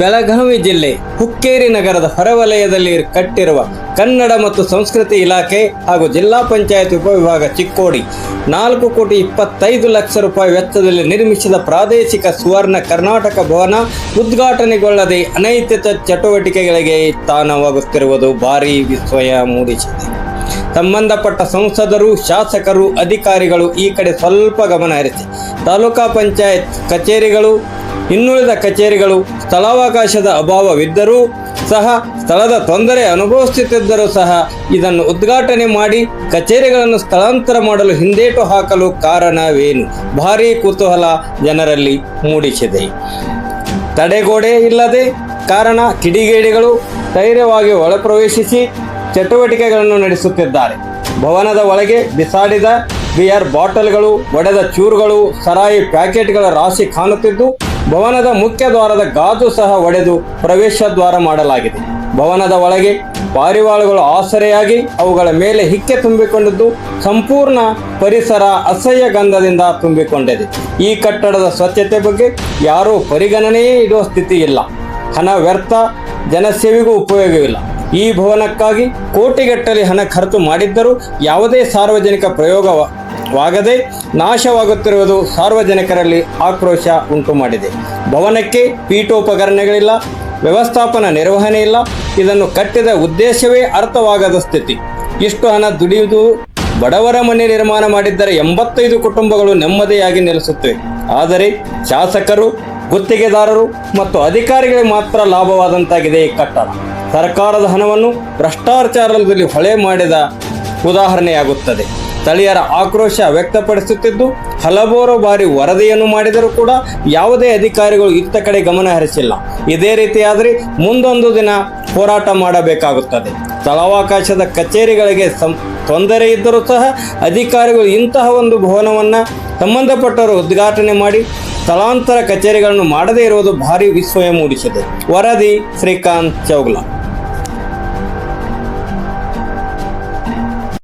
ಬೆಳಗಾವಿ ಜಿಲ್ಲೆ ಹುಕ್ಕೇರಿ ನಗರದ ಹೊರವಲಯದಲ್ಲಿ ಕಟ್ಟಿರುವ ಕನ್ನಡ ಮತ್ತು ಸಂಸ್ಕೃತಿ ಇಲಾಖೆ ಹಾಗೂ ಜಿಲ್ಲಾ ಪಂಚಾಯತ್ ಉಪವಿಭಾಗ ಚಿಕ್ಕೋಡಿ ನಾಲ್ಕು ಕೋಟಿ ಇಪ್ಪತ್ತೈದು ಲಕ್ಷ ರೂಪಾಯಿ ವೆಚ್ಚದಲ್ಲಿ ನಿರ್ಮಿಸಿದ ಪ್ರಾದೇಶಿಕ ಸುವರ್ಣ ಕರ್ನಾಟಕ ಭವನ ಉದ್ಘಾಟನೆಗೊಳ್ಳದೆ ಅನೈತಿಕ ಚಟುವಟಿಕೆಗಳಿಗೆ ತಾಣವಾಗುತ್ತಿರುವುದು ಭಾರೀ ವಿಸ್ಮಯ ಮೂಡಿಸಿದೆ. ಸಂಬಂಧಪಟ್ಟ ಸಂಸದರು, ಶಾಸಕರು, ಅಧಿಕಾರಿಗಳು ಈ ಕಡೆ ಸ್ವಲ್ಪ ಗಮನ ಹರಿಸಿ. ತಾಲೂಕಾ ಪಂಚಾಯತ್ ಕಚೇರಿಗಳು ಇನ್ನುಳಿದ ಕಚೇರಿಗಳು ಸ್ಥಳಾವಕಾಶದ ಅಭಾವವಿದ್ದರೂ ಸಹ ಸ್ಥಳದ ತೊಂದರೆ ಅನುಭವಿಸುತ್ತಿದ್ದರೂ ಸಹ ಇದನ್ನು ಉದ್ಘಾಟನೆ ಮಾಡಿ ಕಚೇರಿಗಳನ್ನು ಸ್ಥಳಾಂತರ ಮಾಡಲು ಹಿಂದೇಟು ಹಾಕಲು ಕಾರಣವೇನು? ಭಾರೀ ಕುತೂಹಲ ಜನರಲ್ಲಿ ಮೂಡಿಸಿದೆ. ತಡೆಗೋಡೆ ಇಲ್ಲದೆ ಕಾರಣ ಕಿಡಿಗೇಡಿಗಳು ಧೈರ್ಯವಾಗಿ ಒಳಪ್ರವೇಶಿಸಿ ಚಟುವಟಿಕೆಗಳನ್ನು ನಡೆಸುತ್ತಿದ್ದಾರೆ. ಭವನದ ಒಳಗೆ ಬಿಸಾಡಿದ ಬಿಯರ್ ಬಾಟಲ್ಗಳು, ಒಡೆದ ಚೂರುಗಳು, ಸರಾಯಿ ಪ್ಯಾಕೆಟ್ಗಳ ರಾಶಿ ಕಾಣುತ್ತಿದ್ದು ಭವನದ ಮುಖ್ಯ ದ್ವಾರದ ಗಾಜು ಸಹ ಒಡೆದು ಪ್ರವೇಶ ದ್ವಾರ ಮಾಡಲಾಗಿದೆ. ಭವನದ ಒಳಗೆ ಪಾರಿವಾಳಗಳು ಆಸರೆಯಾಗಿ ಅವುಗಳ ಮೇಲೆ ಹಿಕ್ಕೆ ತುಂಬಿಕೊಂಡಿದ್ದು ಸಂಪೂರ್ಣ ಪರಿಸರ ಅಸಹ್ಯ ಗಂಧದಿಂದ ತುಂಬಿಕೊಂಡಿದೆ. ಈ ಕಟ್ಟಡದ ಸ್ವಚ್ಛತೆ ಬಗ್ಗೆ ಯಾರೂ ಪರಿಗಣನೆಯೇ ಇಡುವ ಸ್ಥಿತಿ ಇಲ್ಲ ಹಣ ವ್ಯರ್ಥ, ಜನಸೇವೆಗೂ ಉಪಯೋಗವಿಲ್ಲ. ಈ ಭವನಕ್ಕಾಗಿ ಕೋಟಿಗಟ್ಟಲೆ ಹಣ ಖರ್ಚು ಮಾಡಿದ್ದರೂ ಯಾವುದೇ ಸಾರ್ವಜನಿಕ ಪ್ರಯೋಗವಾಗದೆ ನಾಶವಾಗುತ್ತಿರುವುದು ಸಾರ್ವಜನಿಕರಲ್ಲಿ ಆಕ್ರೋಶ ಉಂಟು ಮಾಡಿದೆ. ಭವನಕ್ಕೆ ಪೀಠೋಪಕರಣಗಳಿಲ್ಲ, ವ್ಯವಸ್ಥಾಪನಾ ನಿರ್ವಹಣೆ ಇಲ್ಲ, ಇದನ್ನು ಕಟ್ಟಿದ ಉದ್ದೇಶವೇ ಅರ್ಥವಾಗದ ಸ್ಥಿತಿ. ಇಷ್ಟು ಹಣ ದುಡಿಯುವುದು ಬಡವರ ಮನೆ ನಿರ್ಮಾಣ ಮಾಡಿದ್ದರೆ ಎಂಬತ್ತೈದು ಕುಟುಂಬಗಳು ನೆಮ್ಮದಿಯಾಗಿ ನೆಲೆಸುತ್ತವೆ. ಆದರೆ ಶಾಸಕರು ಗುತ್ತಿಗೆದಾರರು ಮತ್ತು ಅಧಿಕಾರಿಗಳಿಗೆ ಮಾತ್ರ ಲಾಭವಾದಂತಾಗಿದೆ ಈ ಕಟ್ಟಡ. ಸರ್ಕಾರದ ಹಣವನ್ನು ಭ್ರಷ್ಟಾಚಾರದಲ್ಲಿ ಹೊಳೆ ಮಾಡಿದ ಉದಾಹರಣೆಯಾಗುತ್ತದೆ. ಸ್ಥಳೀಯರ ಆಕ್ರೋಶ ವ್ಯಕ್ತಪಡಿಸುತ್ತಿದ್ದು, ಹಲವಾರು ಬಾರಿ ವರದಿಯನ್ನು ಮಾಡಿದರೂ ಕೂಡ ಯಾವುದೇ ಅಧಿಕಾರಿಗಳು ಇತ್ತ ಕಡೆ ಗಮನ ಹರಿಸಿಲ್ಲ. ಇದೇ ರೀತಿಯಾದರೆ ಮುಂದೊಂದು ದಿನ ಹೋರಾಟ ಮಾಡಬೇಕಾಗುತ್ತದೆ. ಸ್ಥಳಾವಕಾಶದ ಕಚೇರಿಗಳಿಗೆ ಸಂ, ತೊಂದರೆ ಇದ್ದರೂ ಸಹ ಅಧಿಕಾರಿಗಳು ಇಂತಹ ಒಂದು ಭವನವನ್ನು ಸಂಬಂಧಪಟ್ಟವರು ಉದ್ಘಾಟನೆ ಮಾಡಿ ಸ್ಥಳಾಂತರ ಕಚೇರಿಗಳನ್ನು ಮಾಡದೇ ಇರುವುದು ಭಾರಿ ವಿಸ್ಮಯ ಮೂಡಿಸಿದೆ. ವರದಿ ಶ್ರೀಕಾಂತ್ ಚೌಗ್ಲಾ.